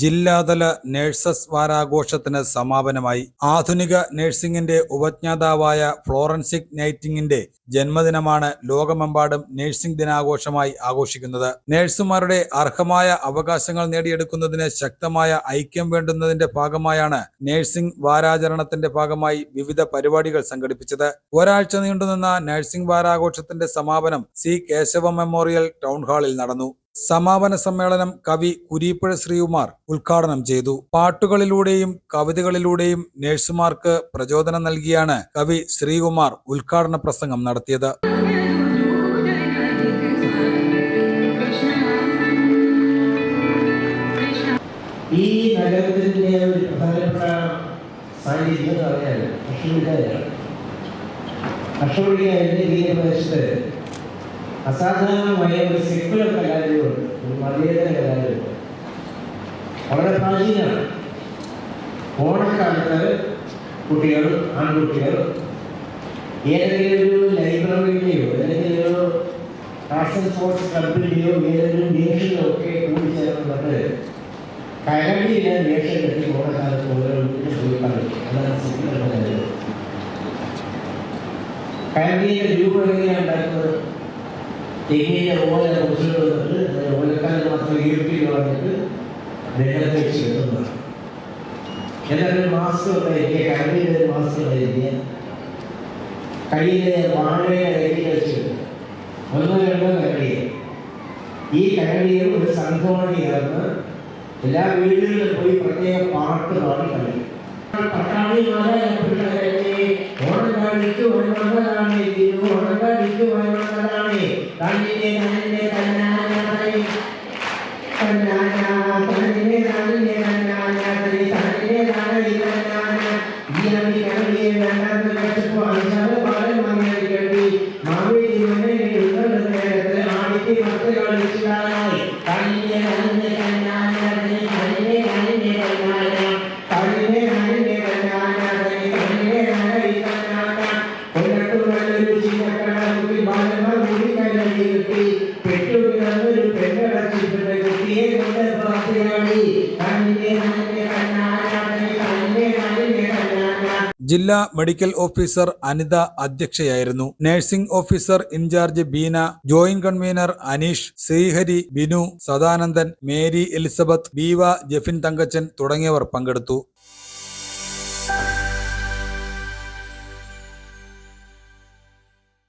ജില്ലാതല നേഴ്സസ് വാരാഘോഷത്തിന് സമാപനമായി ആധുനിക നേഴ്സിംഗിന്റെ ഉപജ്ഞാതാവായ ഫ്ലോറൻസിക് നൈറ്റിംഗിന്റെ ജന്മദിനമാണ് ലോകമെമ്പാടും നേഴ്സിംഗ് ദിനാഘോഷമായി ആഘോഷിക്കുന്നത്. നേഴ്സുമാരുടെ അർഹമായ അവകാശങ്ങൾ നേടിയെടുക്കുന്നതിന് ശക്തമായ ഐക്യം വേണ്ടുന്നതിന്റെ ഭാഗമായാണ് നേഴ്സിംഗ് വാരാചരണത്തിന്റെ ഭാഗമായി വിവിധ പരിപാടികൾ സംഘടിപ്പിച്ചത്. ഒരാഴ്ച നീണ്ടുനിന്ന നേഴ്സിംഗ് വാരാഘോഷത്തിന്റെ സമാപനം സി കേശവ മെമ്മോറിയൽ ടൗൺ ഹാളിൽ നടന്നു. സമാപന സമ്മേളനം കവി കുരീപ്പുഴ ശ്രീകുമാർ ഉദ്ഘാടനം ചെയ്തു. പാട്ടുകളിലൂടെയും കവിതകളിലൂടെയും നേഴ്സുമാർക്ക് പ്രചോദനം നൽകിയാണ് കവി ശ്രീകുമാർ ഉദ്ഘാടന പ്രസംഗം നടത്തിയത്. ഈ നഗരത്തിന്റെ ഒരു പ്രധാനപ്പെട്ട സാന്നിധ്യം എന്ന് ഈ അസാധാരണമായ ഒരു സെക്കുലർ ഒരു മതേതര കലാരൂപം വളരെ പ്രാചീനമാണ് ഓണക്കാലത്ത് കുട്ടികൾ ആൺകുട്ടികൾ ഏതെങ്കിലും ഒരു ലൈബ്രറിയിലെയോ അല്ലെങ്കിൽ ഒരു ആർട്സ് ആൻഡ് സ്പോർട്സ് ക്ലബിലെയോ ഏതെങ്കിലും ദേശിലോ ഒക്കെ കൂടിച്ചേർന്നിട്ട് കരടിയിലെ വേഷം കെട്ടി ഓണക്കാലത്ത് ഓരോ വീട്ടിൽ പോയി കളിക്കും അതാണ് സെക്കുലർ കലാരൂപം കരടിയുടെ രൂപം എങ്ങനെയാണ് ഉണ്ടാക്കുന്നത് തെങ്ങിന്റെ ഓല കുറിച്ചുകൾ വന്നിട്ട് ഓലക്കാലം മാത്രം ഈർപ്പി കളഞ്ഞിട്ട് ദേഹത്ത് ചേർന്നതാണ് എന്നിട്ട് മാസ്ക് ഉണ്ടായിരിക്കുക ഒരു മാസ്ക് ഉണ്ടായിരിക്കുക കയ്യിലെ വാഴയുടെ ഇറക്കി വെച്ച് ഒന്നോ രണ്ടോ കരടിയെ ഈ കരടിയെ ഒരു സംഘമായി ചേർന്ന് എല്ലാ വീടുകളിലും പോയി പ്രത്യേക പാട്ട് പാടി കളിക്കും പട്ടാളിമാരെ ഓണക്കാടിക്ക് വരുന്നതാണ് ഓണക്കാടിക്ക് വരുന്നതാണ് தன்னிலே தன்னிலே தன்னானா தனி தன்னானா தன்னிலே தன்னிலே தன்னானா தனி தன்னிலே தன்னிலே தன்னானா ஈரமி கனவிலே நன்னான கட்டுக்கு அஞ்சாவது பாடல் மங்காடி ജില്ലാ medical officer Anitha അധ്യക്ഷയായിരുന്നു. Nursing officer incharge Beena joint convener Aneesh Sreehari Binu Sadanandan Mary Elizabeth Beeva Jeffin Thankachan തുടങ്ങിയവർ പങ്കെടുത്തു.